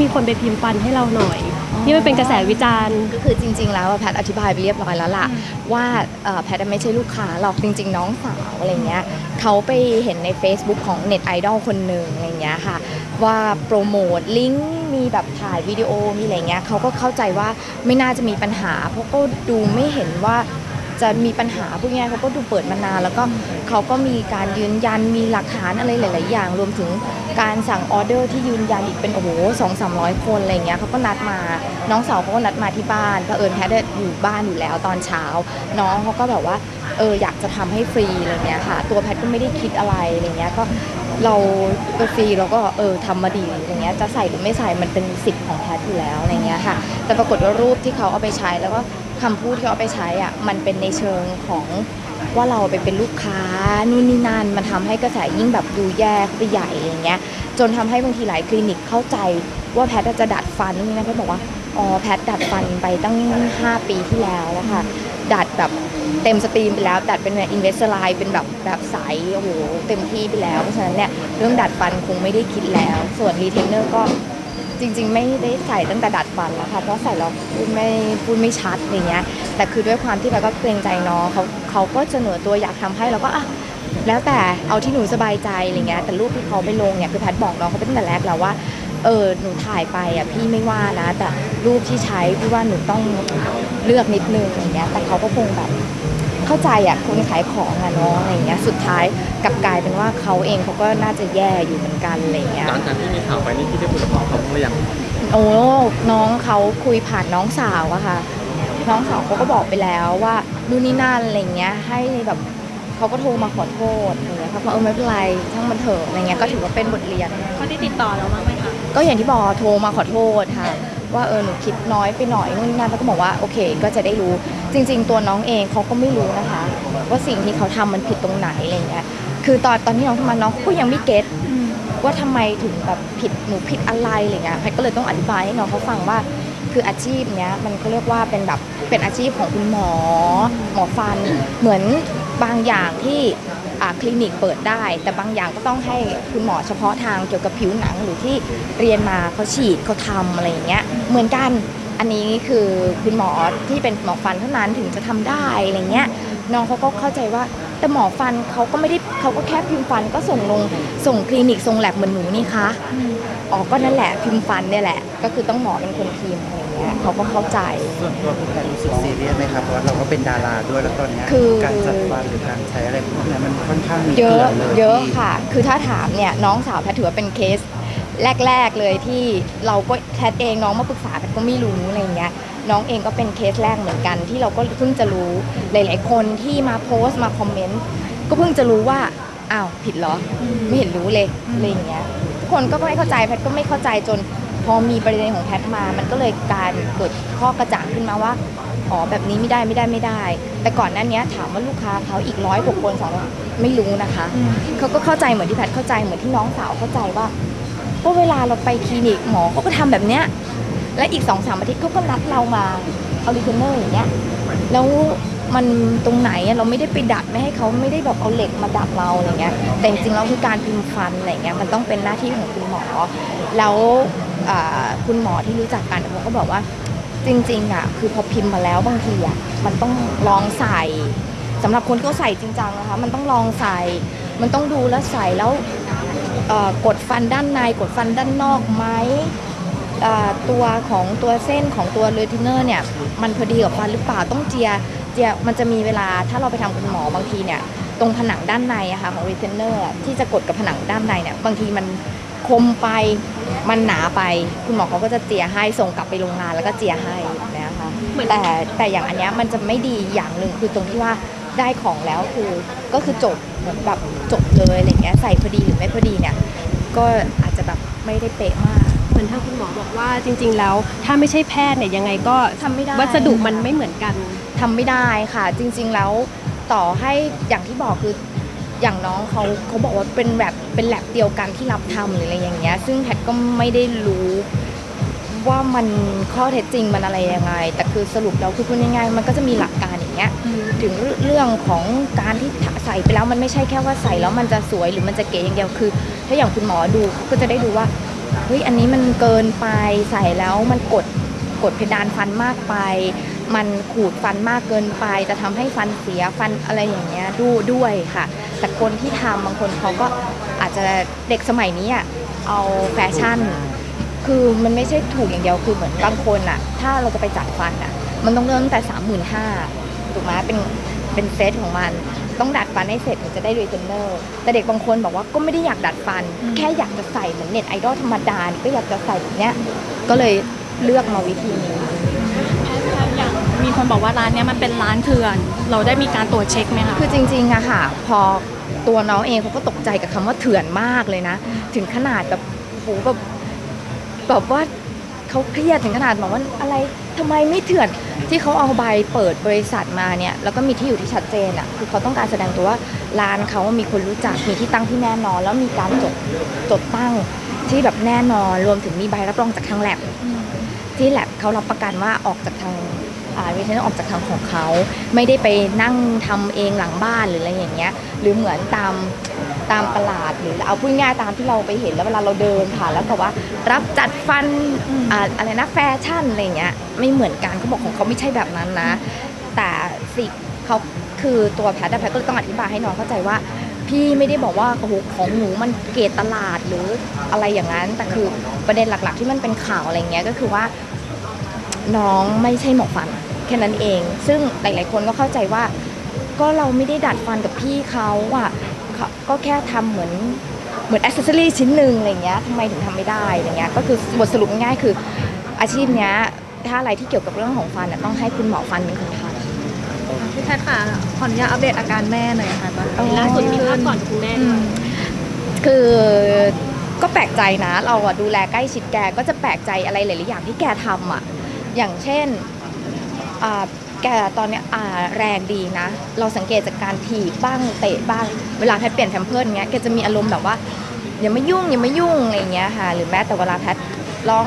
มีคนไปพิมพ์ฟันให้เราหน่อย นี่มันเป็นกระแสวิจารณ์ ก็คือจริง ๆ แล้วอะแพทย์อธิบายไปเรียบร้อยแล้วล่ะ ว่าเอ่อแพทย์ไม่ใช่ลูกค้าหรอกจริง ๆ น้องสาวอะไรเงี้ยเขาไปเห็นใน Facebook ของเน็ตไอดอลคนหนึ่งอะไรเงี้ยค่ะ ว่าโปรโมทลิงก์มีแบบถ่ายวิดีโอมีอะไรเงี้ยเขาก็เข้าใจว่าไม่น่าจะมีปัญหา เพราะก็ดูไม่เห็นว่า จะมีปัญหาพวกนี้ยเขาก็ดูเปิดมานาน แล้วก็เขาก็มีการยืนยันมีหลักฐานอะไรหลาย ๆ อย่าง รวมถึงการสั่งออเดอร์ที่ยืนยันอีกเป็นโอ้โหสองสามร้อยคนอะไรเงี้ยเขาก็นัดมาน้องสาวเขาก็นัดมาที่บ้านเผอิญแพทย์อยู่บ้านอยู่แล้วตอนเช้า น้องเขาก็แบบว่าเอออยากจะทำให้ฟรีอะไรเงี้ยค่ะ ตัวแพทย์ก็ไม่ได้คิดอะไรอะไรเงี้ยก็เราฟรีเราก็เออทำมาดีอะไรเงี้ยจะใส่หรือไม่ใส่มันเป็นสิทธิ์ของแพทย์อยู่แล้วอะไรเงี้ยค่ะ แต่ปรากฏว่ารูปที่เขาเอาไปใช้แล้วก็ คำพูดที่เอาไปใช้อะมันเป็นในเชิงของว่าเราไปเป็นลูกค้านู่นนี่นั่นมันทำให้กระแสยิ่งแบบดูแย่ไปใหญ่อย่างเงี้ย จนทำให้บางทีหลายคลินิกเข้าใจว่าแพทย์จะดัดฟันนู่นนี่นั่นแพทย์บอกว่าอ๋อแพทย์ดัดฟันไปตั้ง 5 ปีที่แล้วแล้วค่ะดัดแบบเต็มสตรีมไปแล้ว ดัดเป็นอินเวสไลน์เป็นแบบแบบใสโอ้โหเต็มที่ไปแล้วเพราะฉะนั้นเนี่ยเรื่องดัดฟันคงไม่ได้คิดแล้ว ส่วนรีเทนเนอร์ก็ จริง ๆ ไม่ได้ใส่ตั้งแต่ดัดฟันแล้วค่ะเพราะใส่แล้วพูดไม่พูดไม่ชัดอย่างเงี้ย แต่คือด้วยความที่แบบก็เกรงใจน้องเขาเขาก็เสนอตัวอยากทำให้เราก็อะแล้วแต่เอาที่หนูสบายใจอะไรเงี้ยแต่รูปที่เขาไปลงเนี่ยคือแพทย์บอกน้องเขาไปตั้งแต่แรกแล้วว่าเออหนูถ่ายไปอะพี่ไม่ว่านะ แต่รูปที่ใช้พี่ว่าหนูต้องเลือกนิดนึงอะไรเงี้ยแต่เขาก็คงแบบ เข้าใจอะคนขายของอะเนาะอะไรเงี้ยสุดท้ายกลับกลายเป็นว่าเขาเองเขาก็น่าจะแย่อยู่เหมือนกันอะไรเงี้ย หลังจากที่มีข่าวไปนี่พี่ได้คุยกับน้องเขาบ้างหรือยังโอ้น้องเขาคุยผ่านน้องสาวอะค่ะ น้องสาวเขาก็บอกไปแล้วว่านู่นนี่นั่นอะไรเงี้ย ให้แบบเขาก็โทรมาขอโทษอะไรเงี้ยครับว่าเออไม่เป็นไรช่างมันเถอะอะไรเงี้ยก็ถือว่าเป็นบทเรียน เขาได้ติดต่อเราบ้างไหมคะก็อย่างที่บอกโทรมาขอโทษค่ะ ว่าเออหนูคิดน้อยไปหน่อยนู่นนี่นั่นแล้วก็บอกว่าโอเค ก็จะได้รู้ จริง ๆ ตัวน้องเองเขาก็ไม่รู้นะคะ ว่าสิ่งที่เขาทำมันผิดตรงไหนอะไรเงี้ยคือตอนตอนที่น้องทำมาน้องเขาก็ยังไม่เก็ตว่าทำไมถึงแบบผิดหนูผิดอะไรอะไรเงี้ยแพทย์ก็เลยต้องอธิบายให้น้องเขาฟังว่า คืออาชีพเนี้ยมันก็เรียกว่าเป็นแบบเป็นอาชีพของคุณหมอ หมอฟัน เหมือนบางอย่างที่อ่าคลินิกเปิดได้ แต่บางอย่างก็ต้องให้คุณหมอเฉพาะทางเกี่ยวกับผิวหนังหรือที่เรียนมาเขาฉีดเขาทำอะไรอย่างเงี้ยเหมือนกัน อันนี้คือคุณหมอที่เป็นหมอฟันเท่านั้นถึงจะทำได้อะไรเงี้ยน้องเขาก็เข้าใจว่าแต่หมอฟันเขาก็ไม่ได้เขาก็แค่พิมพ์ฟันก็ส่งลงส่งคลินิกส่งแลบเหมือนหนูนี่คะอ๋อก็นั่นแหละพิมพ์ฟันเนี่ยแหละ ก็คือต้องหมอเป็นคนพิมพ์อะไรเงี้ยเขาก็เข้าใจส่วนตัวคุณแพทย์รู้สึกซีเรียสไหมครับเพราะว่าเราก็เป็นดาราด้วยแล้วตอนเนี้ยคือการจัดฟันหรือการใช้อะไรพวกเนี้ยมันค่อนข้างมีเยอะกลืนเลยเยอะที่ค่ะ คือถ้าถามเนี่ยน้องสาวแพทย์ถือว่าเป็นเคส แรก ๆเลยที่เราก็แพทย์เองน้องมาปรึกษาแพทย์ก็ไม่รู้อะไรเงี้ยน้องเองก็เป็นเคสแรกเหมือนกัน ที่เราก็เพิ่งจะรู้หลาย ๆ คนที่มาโพสต์มาคอมเมนต์ก็เพิ่งจะรู้ว่าอ้าวผิดเหรอไม่เห็นรู้เลยอะไรอย่างเงี้ยทุกคนก็ไม่เข้าใจแพทย์ก็ไม่เข้าใจจนพอมีประเด็นของแพทย์มา มันก็เลยการเกิดข้อกระจ่างขึ้นมาว่าอ๋อแบบนี้ไม่ได้ไม่ได้ไม่ได้ แต่ก่อนหน้านี้ถามว่าลูกค้าเขาอีกร้อยกว่าคนสองร้อยไม่รู้นะคะเขาก็เข้าใจเหมือนที่แพทย์เข้าใจเหมือนที่น้องสาวเข้าใจว่า ก็เวลาเราไปคลินิกหมอเขาก็ทำแบบเนี้ย และอีกสองสามอาทิตย์เขาก็นัดเรามาเอารีเทนเนอร์อย่างเงี้ย แล้วมันตรงไหนอะเราไม่ได้ไปดัดไม่ให้เขาไม่ได้แบบเอาเหล็กมาดัดเราอะไรเงี้ย แต่จริงๆแล้วคือการพิมพ์ฟันอะไรเงี้ยมันต้องเป็นหน้าที่ของคุณหมอ แล้วคุณหมอที่รู้จักกันเขาก็บอกว่าจริงๆอะคือพอพิมพ์มาแล้วบางทีอะมันต้องลองใส่สำหรับคนที่เขาใส่จริงจังนะคะ มันต้องลองใส่ มันต้องดูแล้วใส่แล้ว กดฟันด้านในกดฟันด้านนอกไหมเอ่อตัวของตัวเส้นของตัวเลทิเนอร์เนี่ยมันพอดีกับฟันหรือเปล่าต้องเจียเจียมันจะมีเวลาถ้าเราไปทำคุณหมอบางทีเนี่ยตรงผนังด้านในอะค่ะของรีเทนเนอร์ที่จะกดกับผนังด้านในเนี่ยบางทีมันคมไปมันหนาไปคุณหมอเขาก็จะเจียให้ส่งกลับไปโรงงานแล้วก็เจียให้นะคะเหมือนแต่แต่อย่างอันเนี้ยมันจะไม่ดีอย่างหนึ่งคือตรงที่ว่าได้ของแล้วคือก็คือจบ เหมือนแบบจบเลยอะไรเงี้ยใส่พอดีหรือไม่พอดีเนี่ยก็อาจจะแบบไม่ได้เป๊ะมากเหมือนถ้าคุณหมอบอกว่าจริง ๆ แล้วถ้าไม่ใช่แพทย์เนี่ยยังไงก็ทำไม่ได้วัสดุมันไม่เหมือนกันทำไม่ได้ค่ะ จริง ๆ แล้วต่อให้อย่างที่บอกคืออย่างน้องเขาเขาบอกว่าเป็นแบบเป็นแลบเดียวกันที่รับทำหรืออะไรอย่างเงี้ย ซึ่งแพทย์ก็ไม่ได้รู้ว่ามันข้อเท็จจริงมันอะไรยังไง แต่คือสรุปแล้วคือพูดง่ายๆมันก็จะมีหลักการ ถึงเรื่องของการที่ใส่ไปแล้วมันไม่ใช่แค่ว่าใส่แล้วมันจะสวยหรือมันจะเก๋อย่างเดียวคือ ถ้าอย่างคุณหมอดูเขาก็จะได้ดูว่าเฮ้ยอันนี้มันเกินไปใส่แล้วมันกดกดเพดานฟันมากไป มันขูดฟันมากเกินไป จะทำให้ฟันเสียฟันอะไรอย่างเงี้ยดูด้วยค่ะ แต่คนที่ทำบางคนเขาก็อาจจะเด็กสมัยนี้อะเอาแฟชั่น คือมันไม่ใช่ถูกอย่างเดียวคือเหมือนบางคนอะถ้าเราจะไปจัดฟันอะมันต้องเริ่มตั้งแต่สามหมื่นห้า ถูกไหมเป็นเป็นเซตของมันต้องดัดฟันให้เสร็จถึงจะได้รีเทนเนอร์แต่เด็กบางคนบอกว่าก็ไม่ได้อยากดัดฟัน แค่อยากจะใส่เหมือนเน็ตไอดอลธรรมดาก็อยากจะใส่แบบเนี้ยก็เลยเลือกมาวิธีนี้แพทย์คะอย่างมีคนบอกว่าร้านเนี้ยมันเป็นร้านเถื่อน เราได้มีการตรวจเช็คไหมคะ คือจริงๆอะค่ะ พอตัวน้องเองเขาก็ตกใจกับคำว่าเถื่อนมากเลยนะ ถึงขนาดแบบโหแบบแบบว่าเขาเครียดถึงขนาดบอกว่าอะไรทำไมไม่เถื่อน ที่เขาเอาใบเปิดบริษัทมาเนี่ยแล้วก็มีที่อยู่ที่ชัดเจนอะคือเขาต้องการแสดงตัวว่าร้านเขามีคนรู้จักมีที่ตั้งที่แน่นอน แล้วมีการจดจดตั้งที่แบบแน่นอนรวมถึงมีใบรับรองจากทางแลบที่แลบเขารับประกันว่าออกจากทางวิทยาออกจากทางของเขา ไม่ได้ไปนั่งทำเองหลังบ้านหรืออะไรอย่างเงี้ยหรือเหมือนตาม ตามตลาดหรือเอาพูดง่ายตามที่เราไปเห็นแล้วเวลาเราเดินผ่านแล้วแบบว่า รับจัดฟันอ่าอะไรนะแฟชั่นอะไรเงี้ยไม่เหมือนกันเขาบอกของเขาไม่ใช่แบบนั้นนะ แต่สิเขาคือตัวแพทย์อะแพทย์ก็ต้องอธิบายให้น้องเข้าใจว่า พี่ไม่ได้บอกว่าโอ้โหของหนูมันเกตตลาดหรืออะไรอย่างนั้น แต่คือประเด็นหลักๆ ที่มันเป็นข่าวอะไรเงี้ยก็คือว่า น้องไม่ใช่หมอฟันแค่นั้นเอง ซึ่งหลายๆคนก็เข้าใจว่า ก็เราไม่ได้ดัดฟันกับพี่เขาอะ ก็แค่ทำเหมือนเหมือนอ c เซสซอรี่ชิ้นหนึ่งอะไรเงี้ยทำไมถึงทำไม่ได้อะไรเงี้ยก็คือบทสรุปง่ายๆคืออาชีพเนี้ยถ้าอะไรที่เกี่ยวกับเรื่องของฟันอะต้องให้คุณหมอฟันเป็นคนทำพี่แพทย์ค่ะขออนุญาตอัปเดตอาการแม่หน่อยค่ะตอนอ๋อนี้ล่าสุดมีภาพก่อนคุณแม่อืด้วยมคือก็แปลกใจนะ เราอะดูแลใกล้ชิดแกก็จะแปลกใจอะไรหลาย ๆ อย่างที่แกทำอะอย่างเช่นอ่า แกตอนเนี้ยอ่าแรงดีนะ เราสังเกตจากการถีบบ้างเตะบ้าง เวลาแพทเปลี่ยนแพมเพิร์ดเงี้ยแกจะมีอารมณ์แบบว่าอย่ามายุ่งอย่ามายุ่งอะไรเงี้ยค่ะ หรือแม้แต่เวลาแพทร้อง